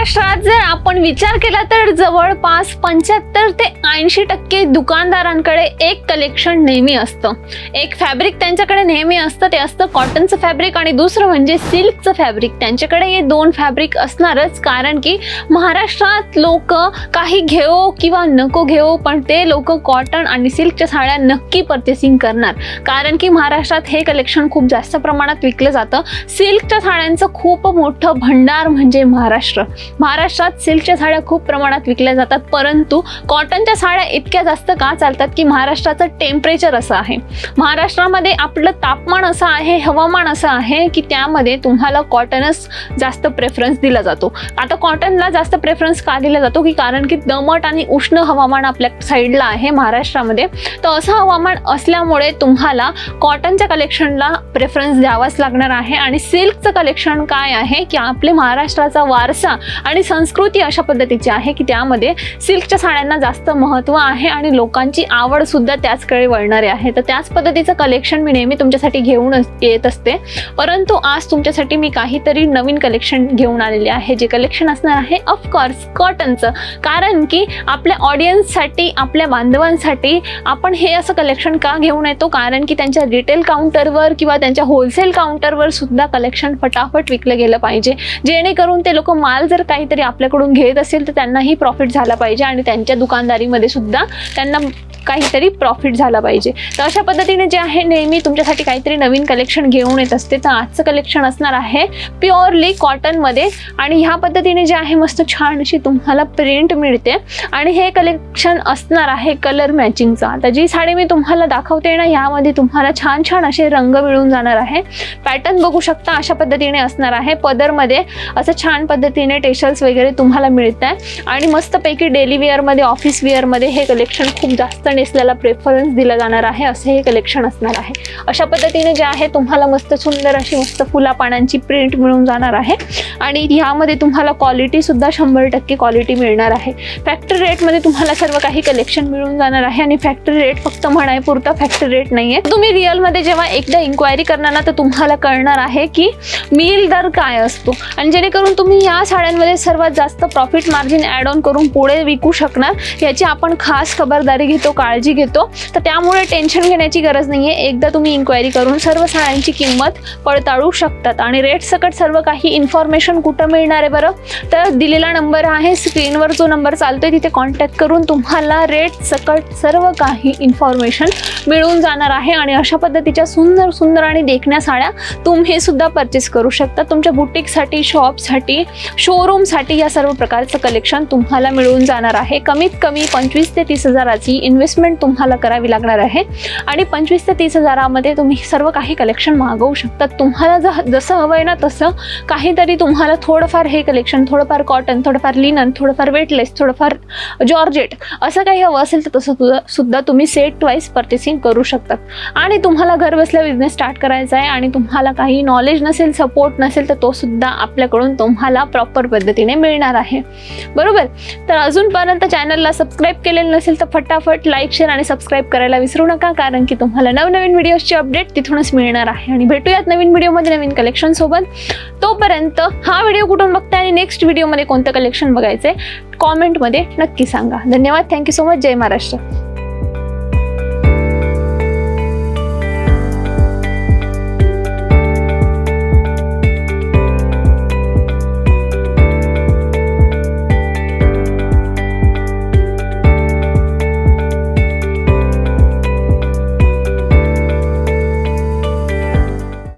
महाराष्ट्रात जर आपण विचार केला तर जवळपास पंच्याहत्तर ते ऐंशी टक्के दुकानदारांकडे एक कलेक्शन नेहमी असतं. एक फॅब्रिक त्यांच्याकडे नेहमी असतं ते असतं कॉटनचं फॅब्रिक आणि दुसरं म्हणजे सिल्कचं फॅब्रिक त्यांच्याकडे हे दोन फॅब्रिक असणारच कारण की महाराष्ट्रात लोक काही घेऊ किंवा नको घेऊ पण ते लोक कॉटन आणि सिल्कच्या साड्या नक्की पर्चेसिंग करणार. कारण की महाराष्ट्रात हे कलेक्शन खूप जास्त प्रमाणात विकलं जातं. सिल्कच्या साड्यांचं खूप मोठं भंडार म्हणजे महाराष्ट्र. महाराष्ट्रात सिल्क सिल्कच्या साड्या खूप प्रमाणात विकल्या जातात परंतु कॉटनच्या साड्या इतक्या जास्त का चालतात की महाराष्ट्राचं टेम्परेचर असं आहे. महाराष्ट्रामध्ये आपलं तापमान असं आहे हवामान असं आहे की त्यामध्ये तुम्हाला कॉटनच जास्त प्रेफरन्स दिला जातो. आता कॉटनला जास्त प्रेफरन्स का दिला जातो की कारण की दमट आणि उष्ण हवामान आपल्या साईडला आहे महाराष्ट्रामध्ये. तर असं हवामान असल्यामुळे तुम्हाला कॉटनच्या कलेक्शनला प्रेफरन्स द्यावाच लागणार आहे. आणि सिल्कचं कलेक्शन काय आहे की आपले महाराष्ट्राचा वारसा आणि संस्कृती अशा पद्धतीची आहे की त्यामध्ये सिल्कच्या साड्यांना जास्त महत्त्व आहे आणि लोकांची आवड सुद्धा त्याचकडे वळणारे आहे. तर त्याच पद्धतीचं कलेक्शन मी नेहमी तुमच्यासाठी घेऊन येत असते. परंतु आज तुमच्यासाठी मी काहीतरी नवीन कलेक्शन घेऊन आलेले आहे. जे कलेक्शन असणार आहे ऑफकोर्स कॉटनचं कारण की आपल्या ऑडियन्ससाठी आपल्या बांधवांसाठी आपण हे असं कलेक्शन का घेऊन येतो? कारण की त्यांच्या रिटेल काउंटरवर किंवा त्यांच्या होलसेल काउंटरवर सुद्धा कलेक्शन फटाफट विकलं गेलं पाहिजे. जेणेकरून ते लोक माल जर काहीतरी आपल्याकडून घेत असेल तर त्यांनाही प्रॉफिट झाला पाहिजे आणि त्यांच्या दुकानदारीमध्ये सुद्धा त्यांना काहीतरी प्रॉफिट झाला पाहिजे. तर अशा पद्धतीने जे आहे नेहमी तुमच्यासाठी काहीतरी नवीन कलेक्शन घेऊन येत असते. तर आजचं कलेक्शन असणार आहे प्युअरली कॉटनमध्ये आणि ह्या पद्धतीने जे आहे मस्त छान अशी तुम्हाला प्रिंट मिळते. आणि हे कलेक्शन असणार आहे कलर मॅचिंगचं आता जी साडी मी तुम्हाला दाखवते ना यामध्ये तुम्हाला छान छान असे रंग मिळून जाणार आहे. पॅटर्न बघू शकता अशा पद्धतीने असणार आहे. पदरमध्ये असं छान पद्धतीने टेशल्स वगैरे तुम्हाला मिळत आहे आणि मस्तपैकी डेली वेअरमध्ये ऑफिस वेअरमध्ये हे कलेक्शन खूप जास्त नेसल्याला प्रेफरन्स दिला जाणार आहे असे हे कलेक्शन असणार आहे. अशा पद्धतीने जे आहे तुम्हाला मस्त सुंदर अशी मस्त फुला पानांची प्रिंट मिळून जाणार आहे. आणि ह्यामध्ये तुम्हाला क्वालिटीसुद्धा शंभर टक्के क्वालिटी मिळणार आहे. फॅक्टरी रेटमध्ये तुम्हाला सर्व काही कलेक्शन मिळून जाणार आहे आणि फॅक्टरी रेट फक्त म्हणायपुरता फॅक्टरी रेट नाही आहे तुम्ही रिअलमध्ये जेव्हा एकदा इन्क्वायरी करणार ना तर तुम्हाला कळणार आहे की मिल दर काय असतो. आणि जेणेकरून तुम्ही या साड्यांमध्ये सर्वात जास्त प्रॉफिट मार्जिन ॲड ऑन करून पुढे विकू शकणार याची आपण खास खबरदारी घेतो. काळजी घेतो. तर त्यामुळे टेन्शन घेण्याची गरज नाही आहे एकदा तुम्ही इन्क्वायरी करून सर्व साड्यांची किंमत पडताळू शकतात. आणि रेट सकट सर्व काही इन्फॉर्मेशन कुठं मिळणार आहे बरं? तर दिलेला नंबर आहे. स्क्रीनवर जो नंबर चालतो आहे तिथे कॉन्टॅक्ट करून तुम्हाला रेट सकट सर्व काही इन्फॉर्मेशन मिळून जाणार आहे. आणि अशा पद्धतीच्या सुंदर सुंदर आणि देखण्या साड्या तुम्ही सुद्धा परचेस करू शकता. तुमच्या बुटीकसाठी शॉपसाठी शोरूमसाठी या सर्व प्रकारचं कलेक्शन तुम्हाला मिळून जाणार आहे. कमीत कमी पंचवीस ते तीस हजाराची इन्व्हेस्ट इन्व्हेस्टमेंट तुम्हाला करावी लागणार आहे. आणि पंचवीस ते तीस हजारामध्ये तुम्ही सर्व काही कलेक्शन मागवू शकता. तुम्हाला ज जसं हवं आहे ना तसं काहीतरी तुम्हाला थोडंफार हे कलेक्शन थोडंफार कॉटन थोडंफार लिनन थोडंफार वेटलेस थोडंफार जॉर्जेट असं काही हवं असेल तर तसं तुझं सुद्धा तुम्ही सेट वाईज पर्चेसिंग करू शकतात आणि तुम्हाला घर बसल्या बिझनेस स्टार्ट करायचा आहे आणि तुम्हाला काही नॉलेज नसेल सपोर्ट नसेल तर तो सुद्धा आपल्याकडून तुम्हाला प्रॉपर पद्धतीने मिळणार आहे. बरोबर? तर अजूनपर्यंत चॅनलला सबस्क्राईब केलेलं नसेल तर फटाफट लाईक शेअर आणि सबस्क्राईब करायला विसरू नका कारण की तुम्हाला नवनवीन व्हिडिओजची अपडेट तिथूनच मिळणार आहे. आणि भेटूयात नवीन व्हिडिओमध्ये नवीन कलेक्शन सोबत. तोपर्यंत हा व्हिडिओ कुठून बघताय आणि नेक्स्ट व्हिडिओमध्ये कोणतं कलेक्शन बघायचं आहे कॉमेंटमध्ये नक्की सांगा. धन्यवाद. थँक्यू सो मच जय महाराष्ट्र.